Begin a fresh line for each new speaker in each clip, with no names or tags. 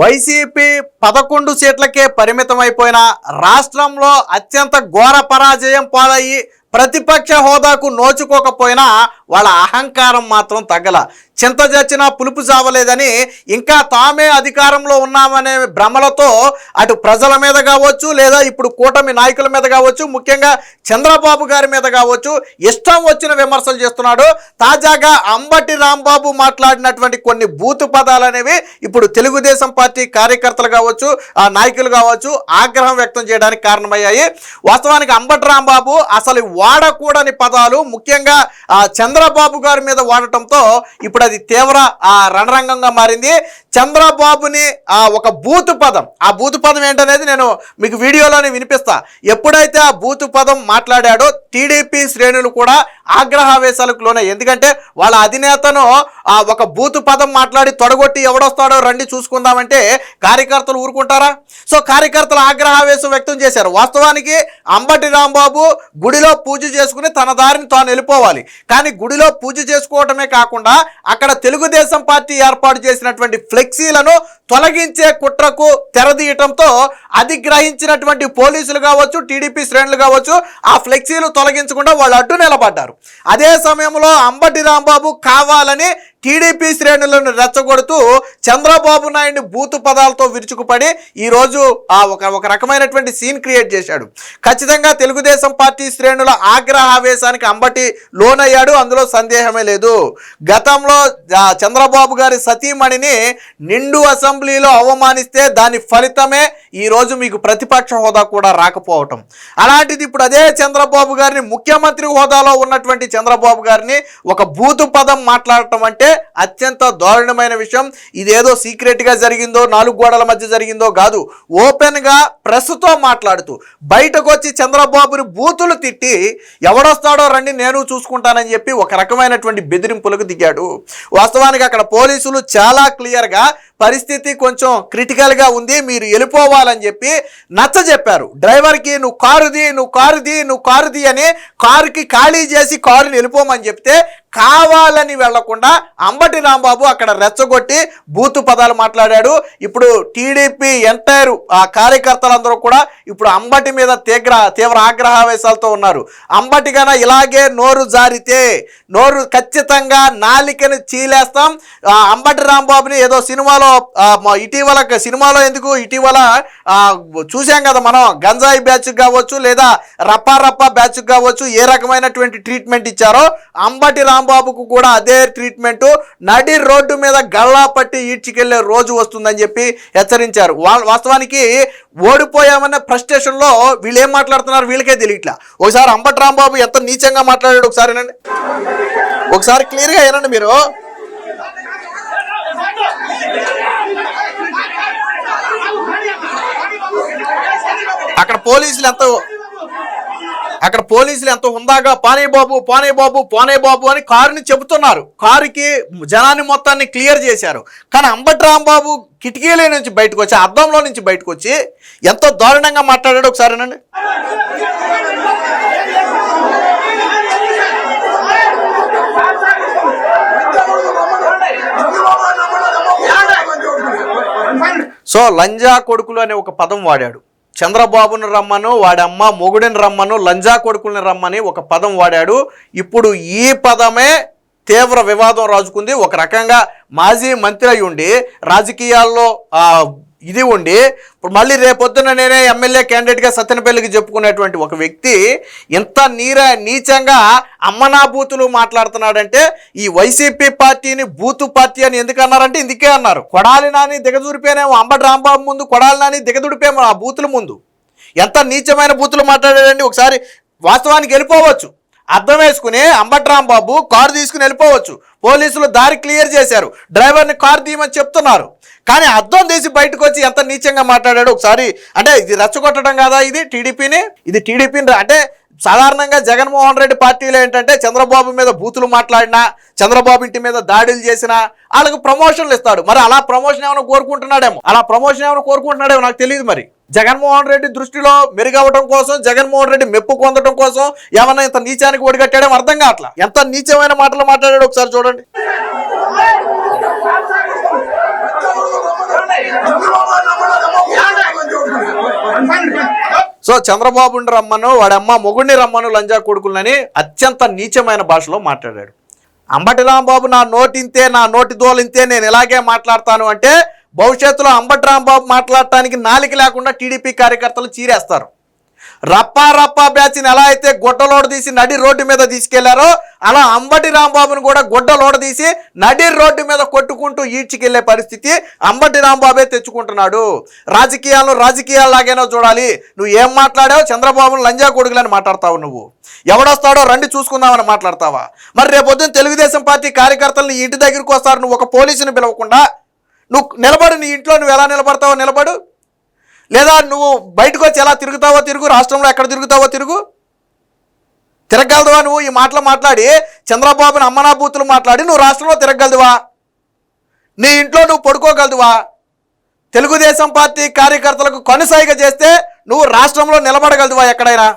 YCP పదకొండు సీట్లకే పరిమితమైపోయిన రాష్ట్రంలో అత్యంత ఘోర పరాజయం పాలయ్యి ప్రతిపక్ష హోదాకు నోచుకోకపోయినా వాళ్ళ అహంకారం మాత్రం తగ్గల చింత చచ్చినా పులుపు చావలేదని ఇంకా తామే అధికారంలో ఉన్నామనే భ్రమలతో అటు ప్రజల మీద కావచ్చు లేదా ఇప్పుడు కూటమి నాయకుల మీద కావచ్చు ముఖ్యంగా చంద్రబాబు గారి మీద కావచ్చు ఇష్టం వచ్చిన విమర్శలు చేస్తున్నాడు. తాజాగా అంబటి రాంబాబు మాట్లాడినటువంటి కొన్ని బూతు పదాలు అనేవి ఇప్పుడు తెలుగుదేశం పార్టీ కార్యకర్తలు కావచ్చు ఆ నాయకులు కావచ్చు ఆగ్రహం వ్యక్తం చేయడానికి కారణమయ్యాయి. వాస్తవానికి అంబటి రాంబాబు అసలు వాడకూడని పదాలు ముఖ్యంగా ఆ చంద్రబాబు గారి మీద వాడటంతో ఇప్పుడు అది తీవ్ర ఆ రణరంగంగా మారింది. చంద్రబాబుని ఆ ఒక బూతు పదం. ఆ బూతు పదం ఏంటనేది నేను మీకు వీడియోలోనే వినిపిస్తా. ఎప్పుడైతే ఆ బూతు పదం మాట్లాడాడో టీడీపీ శ్రేణులు కూడా ఆగ్రహావేశాలకు లోనే. ఎందుకంటే వాళ్ళ అధినేతను ఆ ఒక బూతు పదం మాట్లాడి తొడగొట్టి ఎవడొస్తాడో రండి చూసుకుందామంటే కార్యకర్తలు ఊరుకుంటారా? సో కార్యకర్తలు ఆగ్రహావేశం వ్యక్తం చేశారు. వాస్తవానికి అంబటి రాంబాబు గుడిలో పూజ చేసుకుని తన దారిని తాను వెళ్ళిపోవాలి. కానీ గుడిలో పూజ చేసుకోవటమే కాకుండా అక్కడ తెలుగుదేశం పార్టీ ఏర్పాటు చేసినటువంటి ఫ్లెక్సీలను తొలగించే కుట్రకు తెరదీయటంతో అధిగ్రహించినటువంటి పోలీసులు కావచ్చు టీడీపీ శ్రేణులు కావచ్చు ఆ ఫ్లెక్సీలు తొలగించకుండా వాళ్ళు అడ్డు నిలబడ్డారు. అదే సమయంలో అంబటి రాంబాబు కావాలని టీడీపీ శ్రేణులను రెచ్చగొడుతూ చంద్రబాబు నాయుడిని బూతు పదాలతో విరుచుకుపడి ఈరోజు ఆ ఒక ఒక రకమైనటువంటి సీన్ క్రియేట్ చేశాడు. ఖచ్చితంగా తెలుగుదేశం పార్టీ శ్రేణుల ఆగ్రహావేశానికి అంబటి లోనయ్యాడు. అందులో సందేహమే లేదు. గతంలో చంద్రబాబు గారి సతీమణిని నిండు అసెంబ్లీలో అవమానిస్తే దాని ఫలితమే ఈరోజు మీకు ప్రతిపక్ష హోదా కూడా రాకపోవటం. అలాంటిది ఇప్పుడు అదే చంద్రబాబు గారిని ముఖ్యమంత్రి హోదాలో ఉన్నటువంటి చంద్రబాబు గారిని ఒక బూతు పదం మాట్లాడటం అంటే అత్యంత దారుణమైన విషయం. ఇదేదో సీక్రెట్గా జరిగిందో నాలుగు గోడల మధ్య జరిగిందో కాదు. ఓపెన్గా ప్రెస్తో మాట్లాడుతూ బయటకు వచ్చి చంద్రబాబుని బూతులు తిట్టి ఎవడొస్తాడో రండి నేను చూసుకుంటానని చెప్పి ఒక రకమైనటువంటి బెదిరింపులకు దిగాడు. వాస్తవానికి అక్కడ పోలీసులు చాలా క్లియర్గా పరిస్థితి కొంచెం క్రిటికల్గా ఉంది మీరు వెళ్ళిపోవాలని చెప్పి నచ్చ చెప్పారు డ్రైవర్కి నువ్వు కారుది నువ్వు కారుది నువ్వు కారుది అని కారుకి ఖాళీ చేసి కారుని వెళ్ళిపోమని చెప్తే కావాలని వెళ్ళకుండా అంబటి రాంబాబు అక్కడ రెచ్చగొట్టి బూతు పదాలు మాట్లాడాడు. ఇప్పుడు టీడీపీ ఎంటైర్ ఆ కార్యకర్తలందరూ కూడా ఇప్పుడు అంబటి మీద తీవ్ర తీవ్ర ఆగ్రహావేశాలతో ఉన్నారు. అంబటి గన ఇలాగే నోరు జారితే నోరు ఖచ్చితంగా నాలికను చీలేస్తాం. అంబటి రాంబాబుని ఏదో సినిమాలో ఇటీవల సినిమాలో ఎందుకు? ఇటీవల చూసాం కదా మనం గంజాయి బ్యాచ్ కావచ్చు లేదా రప్పా రప్పా బ్యాచ్ కావచ్చు ఏ రకమైనటువంటి ట్రీట్మెంట్ ఇచ్చారో అంబటి రాంబాబుకు కూడా అదే ట్రీట్మెంట్ నడి రోడ్డు మీద గల్లా పట్టి ఈడ్చికెళ్ళే రోజు వస్తుందని చెప్పి హెచ్చరించారు. వా- వాస్తవానికి ఓడిపోయామన్న ఫ్రస్ట్రేషన్లో వీళ్ళు ఏం మాట్లాడుతున్నారు వీళ్ళకే తెలియట్లా. ఒకసారి అంబటి రాంబాబు ఎంత నీచంగా మాట్లాడాడు ఒకసారి ఒకసారి క్లియర్గా ఏనండి మీరు. అక్కడ పోలీసులు ఎంత అక్కడ పోలీసులు ఎంత హుందాగా పానే బాబు పానే బాబు పానే బాబు అని కారుని చెబుతున్నారు. కారుకి జనాన్ని మొత్తాన్ని క్లియర్ చేశారు. కానీ అంబటి రాంబాబు కిటికీల నుంచి బయటకు వచ్చి అద్దంలో నుంచి బయటకు వచ్చి ఎంతో దారుణంగా మాట్లాడాడు ఒకసారి నండి సో లంజా కొడుకులు అనే ఒక పదం వాడాడు. చంద్రబాబును రమ్మను వాడమ్మ మొగుడిని రమ్మను లంజా కొడుకుల్ని రమ్మని ఒక పదం వాడాడు. ఇప్పుడు ఈ పదమే తీవ్ర వివాదం రాజుకుంది. ఒక రకంగా మాజీ మంత్రి అయి ఉండి రాజకీయాల్లో ఇది ఉండి ఇప్పుడు మళ్ళీ రేపొద్దున నేనే ఎమ్మెల్యే క్యాండిడేట్గా సత్యనపల్లికి చెప్పుకునేటువంటి ఒక వ్యక్తి ఇంత నీర నీచంగా అమ్మనాభూతులు మాట్లాడుతున్నాడంటే ఈ వైసీపీ పార్టీని బూతు పార్టీ అని ఎందుకు అన్నారంటే ఇందుకే అన్నారు. కొడాలి నాని దిగజూరిపోయానేమో అంబటి రాంబాబు ముందు కొడాలి నాని దిగదుడిపోయాము ఆ బూతుల ముందు. ఎంత నీచమైన బూతులు మాట్లాడాడండి. ఒకసారి వాస్తవానికి వెళ్ళిపోవచ్చు. అర్థం వేసుకుని అంబటి బాబు కారు తీసుకుని వెళ్ళిపోవచ్చు. పోలీసులు దారి క్లియర్ చేశారు. డ్రైవర్ని కారు తీయమని చెప్తున్నారు. కానీ అద్దం తీసి బయటకు వచ్చి ఎంత నీచంగా మాట్లాడాడు ఒకసారి. అంటే ఇది రెచ్చగొట్టడం కాదా ఇది టీడీపీని? ఇది టీడీపీని అంటే సాధారణంగా జగన్మోహన్ రెడ్డి పార్టీలో ఏంటంటే చంద్రబాబు మీద బూతులు మాట్లాడినా చంద్రబాబు ఇంటి మీద దాడులు చేసినా వాళ్ళకు ప్రమోషన్లు ఇస్తాడు. మరి అలా ప్రమోషన్ ఏమైనా కోరుకుంటున్నాడేమో? అలా ప్రమోషన్ ఏమైనా కోరుకుంటున్నాడేమో నాకు తెలియదు మరి. జగన్మోహన్ రెడ్డి దృష్టిలో మెరుగవటం కోసం జగన్మోహన్ రెడ్డి మెప్పు పొందడం కోసం ఏమన్నా ఇంత నీచానికి ఒడిగట్టాడేమో అర్థం కావట్లా? ఎంత నీచమైన మాటలు మాట్లాడాడు ఒకసారి చూడండి. సో చంద్రబాబుని రమ్మను వాడమ్మ మొగుడిని రమ్మను లంజా కొడుకులని అత్యంత నీచమైన భాషలో మాట్లాడాడు. అంబటి రాంబాబు నా నోటింతే నా నోటి దోలింతే నేను ఇలాగే మాట్లాడతాను అంటే భవిష్యత్తులో అంబటి రాంబాబు మాట్లాడటానికి నాలిక లేకుండా టీడీపీ కార్యకర్తలు చీరేస్తారు. రప్పా రప్పా బ్యాచ్ని ఎలా అయితే గుడ్డలోడ తీసి నడి రోడ్డు మీద తీసుకెళ్ళారో అలా అంబటి రాంబాబుని కూడా గుడ్డలోడ తీసి నడి రోడ్డు మీద కొట్టుకుంటూ ఈడ్చికెళ్ళే పరిస్థితి అంబటి రాంబాబే తెచ్చుకుంటున్నాడు. రాజకీయాలను రాజకీయాల్లాగేనో చూడాలి. నువ్వు ఏం మాట్లాడావు చంద్రబాబును లంజా కొడుకులని మాట్లాడతావు నువ్వు. ఎవడొస్తాడో రండి చూసుకుందామని మాట్లాడతావా? మరి రేపొద్దున తెలుగుదేశం పార్టీ కార్యకర్తలను ఇంటి దగ్గరికి వస్తారు. నువ్వు ఒక పోలీసుని పిలవకుండా నువ్వు నిలబడు నీ ఇంట్లో నువ్వు ఎలా నిలబడతావో నిలబడు. లేదా నువ్వు బయటకు వచ్చి ఎలా తిరుగుతావో తిరుగు రాష్ట్రంలో ఎక్కడ తిరుగుతావో తిరుగు. తిరగలదువా నువ్వు? ఈ మాటలు మాట్లాడి చంద్రబాబుని అమ్మనా బూతులు మాట్లాడి నువ్వు రాష్ట్రంలో తిరగలదువా నీ ఇంట్లో నువ్వు పడుకోగలదువా? తెలుగుదేశం పార్టీ కార్యకర్తలకు కొనసాగ చేస్తే నువ్వు రాష్ట్రంలో నిలబడగలదువా ఎక్కడైనా?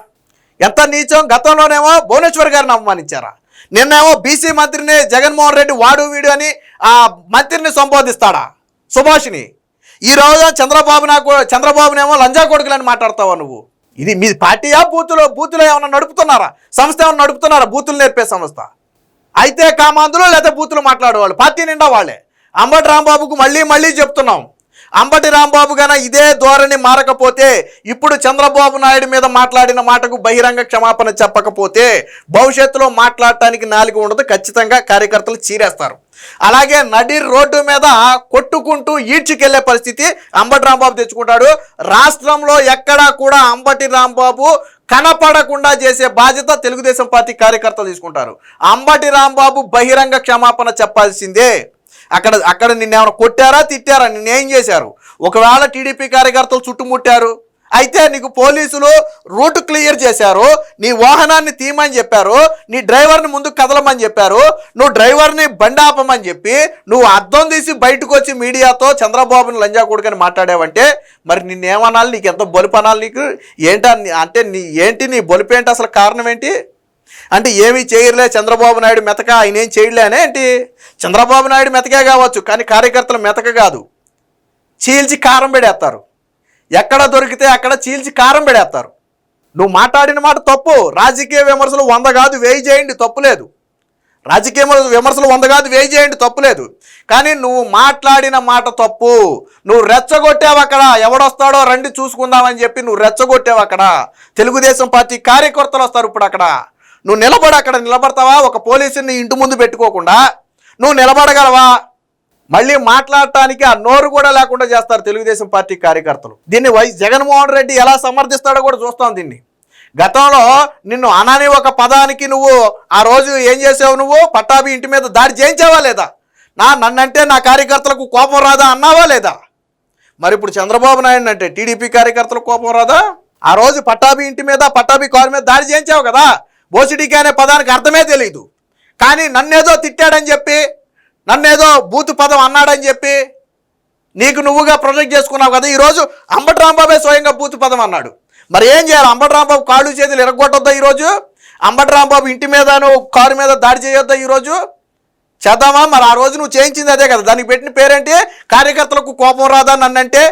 ఎంత నీచం? గతంలోనేమో భువనేశ్వర్ గారిని అవమానించారా? నిన్నేమో బీసీ మంత్రిని జగన్మోహన్ రెడ్డి వాడు వీడు అని ఆ మంత్రిని సంబోధిస్తాడా? సుభాషిని ఈ రోజు చంద్రబాబు నాకు చంద్రబాబునేమో లంజా కొడుకులని మాట్లాడతావా నువ్వు? ఇది మీ పార్టీయా బూతులో బూతులో ఏమైనా నడుపుతున్నారా? సంస్థ ఏమైనా నడుపుతున్నారా? బూతులు నేర్పే సంస్థ. అయితే కామాంధులు లేదా బూతులు మాట్లాడేవాళ్ళు? పార్టీ నిండా వాళ్ళే. అంబటి రాంబాబుకు మళ్ళీ మళ్ళీ చెప్తున్నాం. అంబటి రాంబాబు గన ఇదే ధోరణి మారకపోతే ఇప్పుడు చంద్రబాబు నాయుడు మీద మాట్లాడిన మాటకు బహిరంగ క్షమాపణ చెప్పకపోతే భవిష్యత్తులో మాట్లాడటానికి నాలుగు ఉండదు ఖచ్చితంగా కార్యకర్తలు చీరేస్తారు. అలాగే నడి రోడ్డు మీద కొట్టుకుంటూ ఈడ్చుకెళ్ళే పరిస్థితి అంబటి రాంబాబు తెచ్చుకుంటాడు. రాష్ట్రంలో ఎక్కడా కూడా అంబటి రాంబాబు కనపడకుండా చేసే బాధ్యత తెలుగుదేశం పార్టీ కార్యకర్తలు తీసుకుంటారు. అంబటి రాంబాబు బహిరంగ క్షమాపణ చెప్పాల్సిందే. అక్కడ అక్కడ నిన్నేమైనా కొట్టారా తిట్టారా? నిన్నేం చేశారు? ఒకవేళ టీడీపీ కార్యకర్తలు చుట్టుముట్టారు అయితే నీకు పోలీసులు రూట్ క్లియర్ చేశారు నీ వాహనాన్ని తీయమని చెప్పారు నీ డ్రైవర్ని ముందు కదలమని చెప్పారు నువ్వు డ్రైవర్ని బండి ఆపమని చెప్పి నువ్వు అద్దం తీసి బయటకు వచ్చి మీడియాతో చంద్రబాబుని లంజా కొడుకని మాట్లాడావంటే మరి నిన్నేమనాలి? నీకు ఎంత బొలిపనాలి నీకు? ఏంటి అంటే నీ ఏంటి నీ బొలిపేంటి అసలు కారణం ఏంటి? అంటే ఏమీ చేయలే చంద్రబాబు నాయుడు మెతక ఆయన ఏం చేయలేనే ఏంటి? చంద్రబాబు నాయుడు మెతకే కావచ్చు కానీ కార్యకర్తలు మెతక కాదు. చీల్చి కారం పెడేస్తారు. ఎక్కడ దొరికితే అక్కడ చీల్చి కారం పెడేస్తారు. నువ్వు మాట్లాడిన మాట తప్పు. రాజకీయ విమర్శలు వంద కాదు వేయి చేయండి తప్పులేదు రాజకీయ విమర్శలు వంద కాదు వేయి చేయండి తప్పులేదు కానీ నువ్వు మాట్లాడిన మాట తప్పు. నువ్వు రెచ్చగొట్టావు అక్కడ. ఎవడొస్తాడో రండి చూసుకుందామని చెప్పి నువ్వు రెచ్చగొట్టావు అక్కడ. తెలుగుదేశం పార్టీ కార్యకర్తలు వస్తారు ఇప్పుడు అక్కడ. నువ్వు నిలబడి అక్కడ నిలబడతావా? ఒక పోలీసుని ఇంటి ముందు పెట్టుకోకుండా నువ్వు నిలబడగలవా? మళ్ళీ మాట్లాడటానికి ఆ నోరు కూడా లేకుండా చేస్తారు తెలుగుదేశం పార్టీ కార్యకర్తలు. దీన్ని వై జగన్మోహన్ రెడ్డి ఎలా సమర్థిస్తాడో కూడా చూస్తాం దీన్ని. గతంలో నిన్ను అనని ఒక పదానికి నువ్వు ఆ రోజు ఏం చేసావు నువ్వు? పట్టాభి ఇంటి మీద దాడి చేయించావా లేదా? నా నన్నంటే నా కార్యకర్తలకు కోపం రాదా అన్నావా లేదా? మరి ఇప్పుడు చంద్రబాబు నాయుడు అంటే టీడీపీ కార్యకర్తలకు కోపం రాదా? ఆ రోజు పట్టాభి ఇంటి మీద పట్టాభి కారు మీద దాడి చేయించావు కదా? బోసిడీకి అనే పదానికి అర్థమే తెలియదు కానీ నన్నేదో తిట్టాడని చెప్పి నన్నేదో బూతు పదం అన్నాడని చెప్పి నీకు నువ్వుగా ప్రొజెక్ట్ చేసుకున్నావు కదా ఈరోజు అంబటి రాంబాబే స్వయంగా బూతు పదం అన్నాడు. మరి ఏం చేయాలి? అంబటి రాంబాబు కాళ్ళు చేతులు ఎరగొట్టొద్దా ఈరోజు అంబటి రాంబాబు ఇంటి మీదను కారు మీద దాడి చేయొద్దా ఈరోజు చేద్దామా? మరి ఆ రోజు నువ్వు చేయించింది అదే కదా. దానికి పెట్టిన పేరేంటి? కార్యకర్తలకు కోపం రాదా నన్నంటే?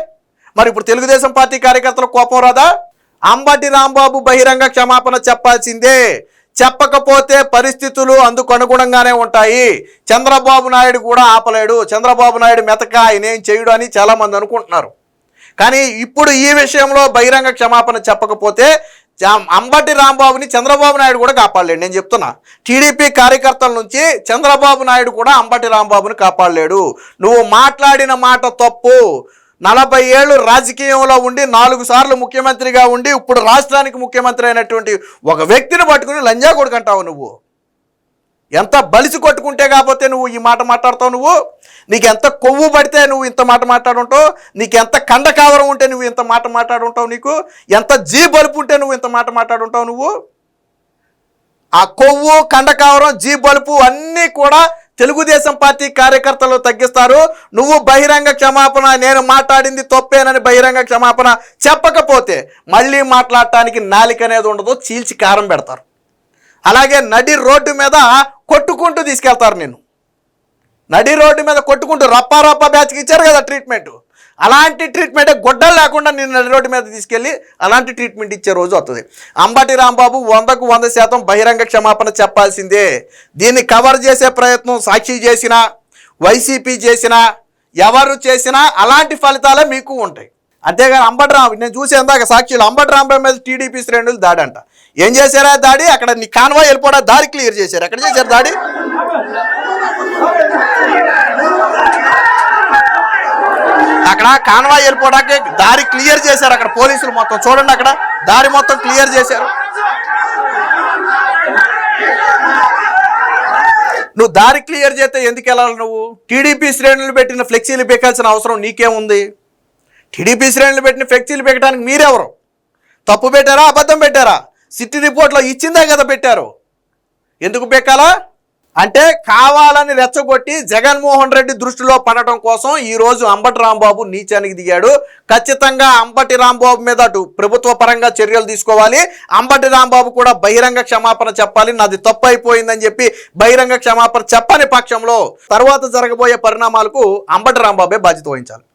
మరి ఇప్పుడు తెలుగుదేశం పార్టీ కార్యకర్తలకు కోపం రాదా? అంబటి రాంబాబు బహిరంగ క్షమాపణ చెప్పాల్సిందే. చెప్పకపోతే పరిస్థితులు అందుకు అనుగుణంగానే ఉంటాయి. చంద్రబాబు నాయుడు కూడా ఆపలేడు. చంద్రబాబు నాయుడు మెతక ఆయనేం చేయడు అని చాలామంది అనుకుంటున్నారు. కానీ ఇప్పుడు ఈ విషయంలో బహిరంగ క్షమాపణ చెప్పకపోతే అంబటి రాంబాబుని చంద్రబాబు నాయుడు కూడా కాపాడలేడు. నేను చెప్తున్నా. టీడీపీ కార్యకర్తల నుంచి చంద్రబాబు నాయుడు కూడా అంబటి రాంబాబుని కాపాడలేడు. నువ్వు మాట్లాడిన మాట తప్పు. నలభై ఏళ్ళు రాజకీయంలో ఉండి నాలుగు సార్లు ముఖ్యమంత్రిగా ఉండి ఇప్పుడు రాష్ట్రానికి ముఖ్యమంత్రి అయినటువంటి ఒక వ్యక్తిని పట్టుకుని లంజా కొడుకంటావు నువ్వు. ఎంత బలిసి కొట్టుకుంటే కాకపోతే నువ్వు ఈ మాట మాట్లాడతావు నువ్వు? నీకు ఎంత కొవ్వు పడితే నువ్వు ఇంత మాట మాట్లాడుంటావు? నీకు ఎంత కండ కావరం ఉంటే నువ్వు ఇంత మాట మాట్లాడుంటావు నీకు? ఎంత జీ బలుపు ఉంటే నువ్వు ఇంత మాట మాట్లాడుంటావు నువ్వు? ఆ కొవ్వు కండకావరం జీ బలుపు అన్నీ కూడా తెలుగుదేశం పార్టీ కార్యకర్తలు తగ్గిస్తారు. నువ్వు బహిరంగ క్షమాపణ నేను మాట్లాడింది తప్పేనని బహిరంగ క్షమాపణ చెప్పకపోతే మళ్ళీ మాట్లాడటానికి నాలిక అనేది ఉండదు చీల్చి కారం పెడతారు. అలాగే నడి రోడ్డు మీద కొట్టుకుంటూ తీసుకెళ్తారు నేను నడి రోడ్డు మీద కొట్టుకుంటూ రప్పా రప్పా బ్యాచ్కి ఇచ్చారు కదా ట్రీట్మెంట్. అలాంటి ట్రీట్మెంట్ గొడ్డలు లేకుండా నేను నడి రోడ్డు మీద తీసుకెళ్ళి అలాంటి ట్రీట్మెంట్ ఇచ్చే రోజు వస్తుంది అంబటి రాంబాబు వందకు వంద శాతం బహిరంగ క్షమాపణ చెప్పాల్సిందే. దీన్ని కవర్ చేసే ప్రయత్నం సాక్షి చేసినా వైసీపీ చేసినా ఎవరు చేసినా అలాంటి ఫలితాలే మీకు ఉంటాయి. అంతేగాని అంబటి రాంబాబు నేను చూసేందాక సాక్షిలో అంబటి రాంబాబు మీద టీడీపీ శ్రేణులు దాడి అంట ఏం చేశారా దాడి? అక్కడ నీ కాన్వాయ్ వెళ్ళిపోవడా దారి క్లియర్ చేశారు. ఎక్కడ చేశారు దాడి? అక్కడ కాన్వాయ్ వెళ్ళిపోవడానికి దారి క్లియర్ చేశారు అక్కడ పోలీసులు మొత్తం. చూడండి అక్కడ. దారి మొత్తం క్లియర్ చేశారు. నువ్వు దారి క్లియర్ చేస్తే ఎందుకు వెళ్ళాలి నువ్వు? టీడీపీ శ్రేణులు పెట్టిన ఫ్లెక్సీలు పెట్టాల్సిన అవసరం నీకేముంది? టీడీపీ శ్రేణులు పెట్టిన ఫ్లెక్సీలు పెట్టడానికి మీరెవరు? తప్పు పెట్టారా? అబద్ధం పెట్టారా? సిటీ రిపోర్ట్లో ఇచ్చిందే కదా పెట్టారు. ఎందుకు పెక్కాలా అంటే కావాలని రెచ్చగొట్టి జగన్మోహన్ రెడ్డి దృష్టిలో పడటం కోసం ఈ రోజు అంబటి రాంబాబు నీచానికి దిగాడు. ఖచ్చితంగా అంబటి రాంబాబు మీద అటు ప్రభుత్వ పరంగా చర్యలు తీసుకోవాలి. అంబటి రాంబాబు కూడా బహిరంగ క్షమాపణ చెప్పాలి. నాది తప్పు అయిపోయిందని చెప్పి బహిరంగ క్షమాపణ చెప్పని పక్షంలో తర్వాత జరగబోయే పరిణామాలకు అంబటి రాంబాబే బాధ్యత వహించాలి.